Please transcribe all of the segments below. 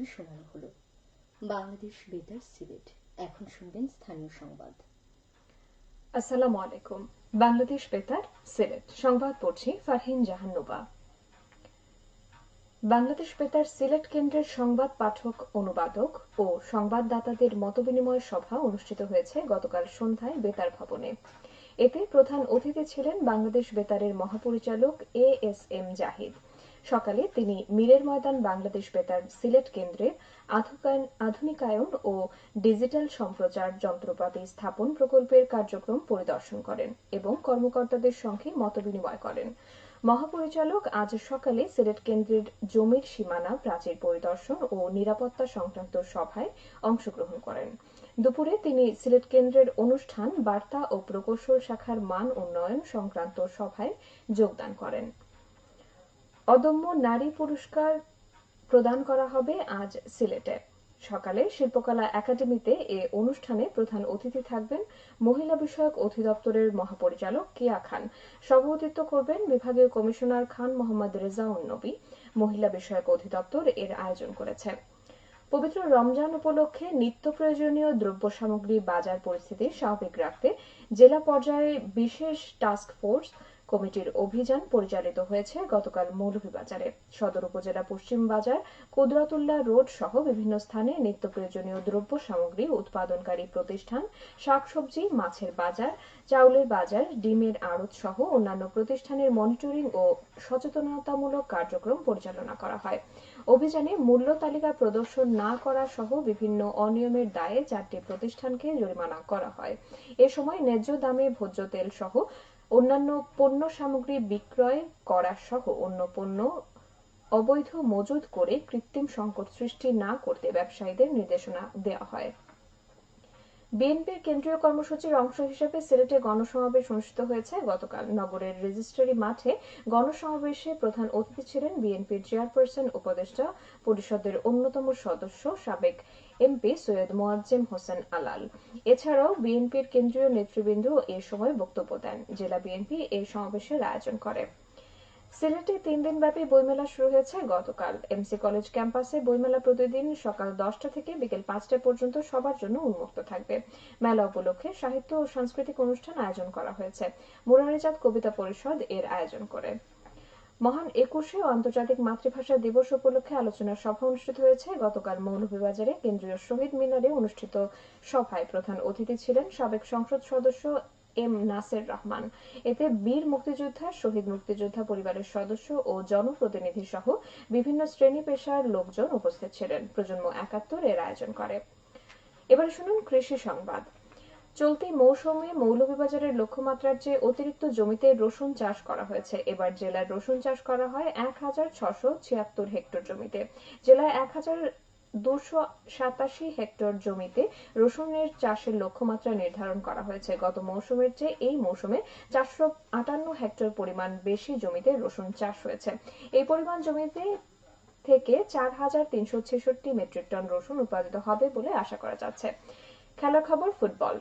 খবর শোনানো হলো। বাংলাদেশ বেতার সিলেট। এখন শুনবেন স্থানীয় সংবাদ। আসসালামু আলাইকুম। বাংলাদেশ বেতার, সিলেট। সংবাদ পড়ছি ফারহিন জাহান্নুবা বাংলাদেশ বেতার, সিলেট কেন্দ্রের সংবাদ পাঠক, অনুবাদক ও সংবাদদাতাদের মতবিনিময় সভা অনুষ্ঠিত হয়েছে গতকাল সন্ধ্যায় বেতার ভবনে। এতে প্রধান অতিথি ছিলেন বাংলাদেশ বেতারের মহাপরিচালক এ এস এম জাহিদ। সকালে তিনি মীরের ময়দান বাংলাদেশ বেতার সিলেট কেন্দ্রের আধুনিকায়ন ও ডিজিটাল সম্প্রচার যন্ত্রপাতি স্থাপন প্রকল্পের কার্যক্রম পরিদর্শন করেন এবং কর্মকর্তাদের সঙ্গে মতবিনিময় করেন। মহাপরিচালক আজ সকালে সিলেট কেন্দ্রের জমির সীমানা, প্রাচীর পরিদর্শন ও নিরাপত্তা সংক্রান্ত সভায় অংশগ্রহণ করেন। দুপুরে তিনি সিলেট কেন্দ্রের অনুষ্ঠান বার্তা ও প্রকৌশল শাখার মান উন্নয়ন সংক্রান্ত সভায় যোগদান করেন। অদম্য নারী পুরস্কার প্রদান করা হবে আজ সিলেটে। সকালে শিল্পকলা একাডেমিতে এ অনুষ্ঠানে প্রধান অতিথি থাকবেন মহিলা বিষয়ক অধিদপ্তরের মহাপরিচালক কিয়া খান। সভাপতিত্ব করবেন বিভাগীয় কমিশনার খান মোহাম্মদ রেজাউন নবী। মহিলা বিষয়ক অধিদপ্তর এর আয়োজন করেছে। পবিত্র রমজান উপলক্ষে নিত্য প্রয়োজনীয় দ্রব্য সামগ্রী বাজার পরিস্থিতি স্বাভাবিক রাখতে জেলা পর্যায়ে বিশেষ টাস্ক ফোর্স কমিটির অভিযান পরিচালিত হয়েছে গতকাল মৌলভীবাজারে। সদর উপজেলা পশ্চিম বাজার কুদরতুল্লাহ রোড সহ বিভিন্ন স্থানে নিত্য প্রয়োজনীয় দ্রব্য সামগ্রী উৎপাদনকারী প্রতিষ্ঠান, শাকসবজি, মাছের বাজার, চাউলের বাজার, ডিমের আড়ত সহ অন্যান্য প্রতিষ্ঠানের মনিটরিং ও সচেতনতামূলক কার্যক্রম পরিচালনা করা হয়। অভিযানে মূল্য তালিকা প্রদর্শন না করা সহ বিভিন্ন অনিয়মের দায়ে চারটি প্রতিষ্ঠানকে জরিমানা করা হয়। এ সময় ন্যায্য দামে ভোজ্য তেল সহ অন্যান্য পণ্য সামগ্রী বিক্রয় করা সহ অন্য পণ্য অবৈধ মজুত করে কৃত্রিম সংকট সৃষ্টি না করতে ব্যবসায়ীদের নির্দেশনা দেওয়া হয়। বিএনপির কেন্দ্রীয় কর্মসূচির অংশ হিসেবে সিলেটে গণসমাবেশ অনুষ্ঠিত হয়েছে। গতকাল নগরের রেজিস্ট্রারি মাঠে গণসমাবেশে প্রধান অতিথি ছিলেন বিএনপির চেয়ারপারসন, উপদেষ্টা, পরিষদের অন্যতম সদস্য সাবেক এমপি সৈয়দ মোয়াজ্জেম হোসেন আলাল। এছাড়াও বিএনপির কেন্দ্রীয় নেতৃবৃন্দ এ সময় বক্তব্য দেন। জেলা বিএনপি এই সমাবেশের আয়োজন করে। সিলেটে তিন দিনব্যাপী বইমেলা শুরু হয়েছে। গতকাল এমসি কলেজ ক্যাম্পাসে বইমেলা প্রতিদিন সকাল দশটা থেকে বিকেল পাঁচটা পর্যন্ত সবার জন্য উন্মুক্ত থাকবে। মেলা উপলক্ষে সাহিত্য ও সাংস্কৃতিক অনুষ্ঠান আয়োজন করা হয়েছে। মুরারিজাত কবিতা পরিষদ এর আয়োজন করে। মহান একুশে আন্তর্জাতিক মাতৃভাষা দিবস উপলক্ষে আলোচনা সভা অনুষ্ঠিত হয়েছে। গতকাল মৌলভীবাজারে কেন্দ্রীয় শহীদ মিনারে অনুষ্ঠিত সভায় প্রধান অতিথি ছিলেন সাবেক সংসদ সদস্য এম নাসের রহমান। এতে বীর মুক্তিযোদ্ধা, শহীদ মুক্তিযোদ্ধা পরিবারের সদস্য ও জনপ্রতিনিধি সহ বিভিন্ন শ্রেণি পেশার লোকজন উপস্থিত ছিলেন। প্রজন্ম একাত্তর এর আয়োজন করে। এবার শুনুন কৃষি সংবাদ। চলতি মৌসুমে মৌলভীবাজারের লক্ষ্যমাত্রার চেয়ে অতিরিক্ত জমিতে রসুন চাষ করা হয়েছে। এবার জেলার রসুন চাষ করা হয় এক হাজার ছশো ছিয়াত্তর হেক্টর জমিতে। জেলায় এক হাজার দুশো সাতাশি হেক্টর জমিতে রসুনের চাষের লক্ষ্যমাত্রা নির্ধারণ করা হয়েছে। গত মৌসুমের চেয়ে এই মৌসুমে চারশো আটান্ন হেক্টর পরিমাণ বেশি জমিতে রসুন চাষ হয়েছে। এই পরিমাণ জমিতে থেকে চার হাজার তিনশো ছেষট্টি মেট্রিক টন রসুন উৎপাদিত হবে বলে আশা করা যাচ্ছে। খেলার খবর ফুটবল।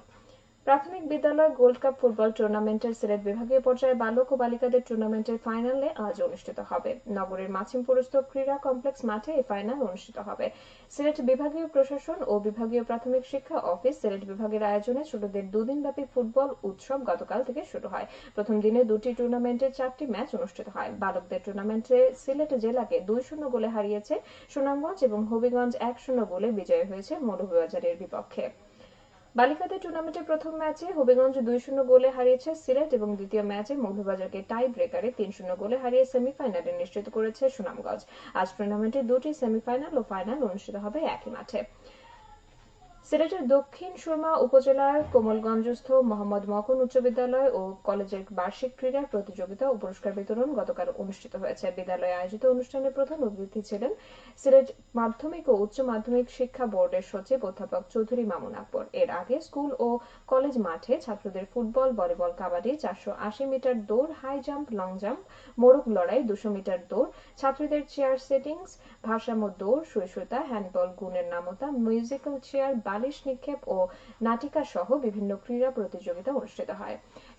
প্রাথমিক বিদ্যালয় গোল্ড কাপ ফুটবল টুর্নামেন্টের সিলেট বিভাগীয় পর্যায়ে বালক ও বালিকাদের টুর্নামেন্টের ফাইনালে আজ অনুষ্ঠিত হবে। নগরের মাছিমপুরস্থ ক্রীড়া কমপ্লেক্স মাঠে এই ফাইনাল অনুষ্ঠিত হবে। সিলেট বিভাগীয় প্রশাসন ও বিভাগীয় প্রাথমিক শিক্ষা অফিস সিলেট বিভাগের আয়োজনে ছোটদের দুদিনব্যাপী ফুটবল উৎসব গতকাল থেকে শুরু হয়। প্রথম দিনে দুটি টুর্নামেন্টের চারটি ম্যাচ অনুষ্ঠিত হয়। বালকদের টুর্নামেন্টে সিলেট জেলাকে দুই শূন্য গোলে হারিয়েছে সুনামগঞ্জ এবং হবিগঞ্জ এক শূন্য গোলে বিজয়ী হয়েছে মৌলভীবাজারের বিপক্ষে। বালিকাদের টুর্নামেন্টের প্রথম ম্যাচে হবিগঞ্জ দুই শূন্য গোলে হারিয়েছে সিলেট এবং দ্বিতীয় ম্যাচে মৌলভীবাজারকে টাই ব্রেকারে তিন শূন্য গোলে হারিয়ে সেমিফাইনালে নিশ্চিত করেছে সুনামগঞ্জ। আজ টুর্নামেন্টে দুটি সেমিফাইনাল ও ফাইনাল অনুষ্ঠিত হবে একই মাঠে। সিলেটের দক্ষিণ সুরমা উপজেলার কোমলগঞ্জস্থ মোহাম্মদ মকন উচ্চ বিদ্যালয় ও কলেজের বার্ষিক ক্রীড়া প্রতিযোগিতা ও পুরস্কার বিতরণ গতকাল অনুষ্ঠিত হয়েছে। বিদ্যালয়ে আয়োজিত অনুষ্ঠানে প্রধান অতিথি ছিলেন সিলেট মাধ্যমিক ও উচ্চ মাধ্যমিক শিক্ষা বোর্ডের সচিব অধ্যাপক চৌধুরী মামুন আকবর। এর আগে স্কুল ও কলেজ মাঠে ছাত্রদের ফুটবল, ভলিবল, কাবাডি, চারশো আশি মিটার দৌড়, হাই জাম্প, লং জাম্প, মোরগ লড়াই, দুশো মিটার দৌড়, ছাত্রীদের চেয়ার সেটিংস, ভারসাম্য দৌড় সুইসুতা হ্যান্ডবল, গুণের নামতা, মিউজিক্যাল চেয়ার বালিশ নিক্ষেপ ও নাটিকা সহ বিভিন্ন ক্রীড়া প্রতিযোগিতা অনুষ্ঠিত হয়।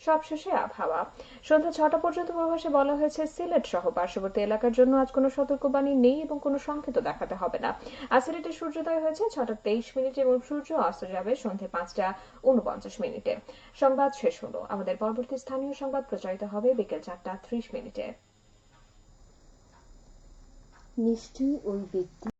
সবশেষে আবহাওয়া সন্ধ্যা ছটা পর্যন্ত পূর্বাভাসে বলা হয়েছে, সিলেট সহ পার্শ্ববর্তী এলাকার জন্য আজ কোনো সতর্কবাণী নেই এবং কোনো সংকেত দেখাতে হবে না। আজ সিলেটে সূর্যোদয় হয়েছে ছটা তেইশ মিনিট এবং সূর্য অস্ত যাবে সন্ধে পাঁচটা উনপঞ্চাশ মিনিটে। সংবাদ শেষ হলো। আমাদের পরবর্তী স্থানীয় সংবাদ প্রচারিত হবে বিকেল চারটা ত্রিশ মিনিটে। নিশ্চয়ই ওই ব্যক্তি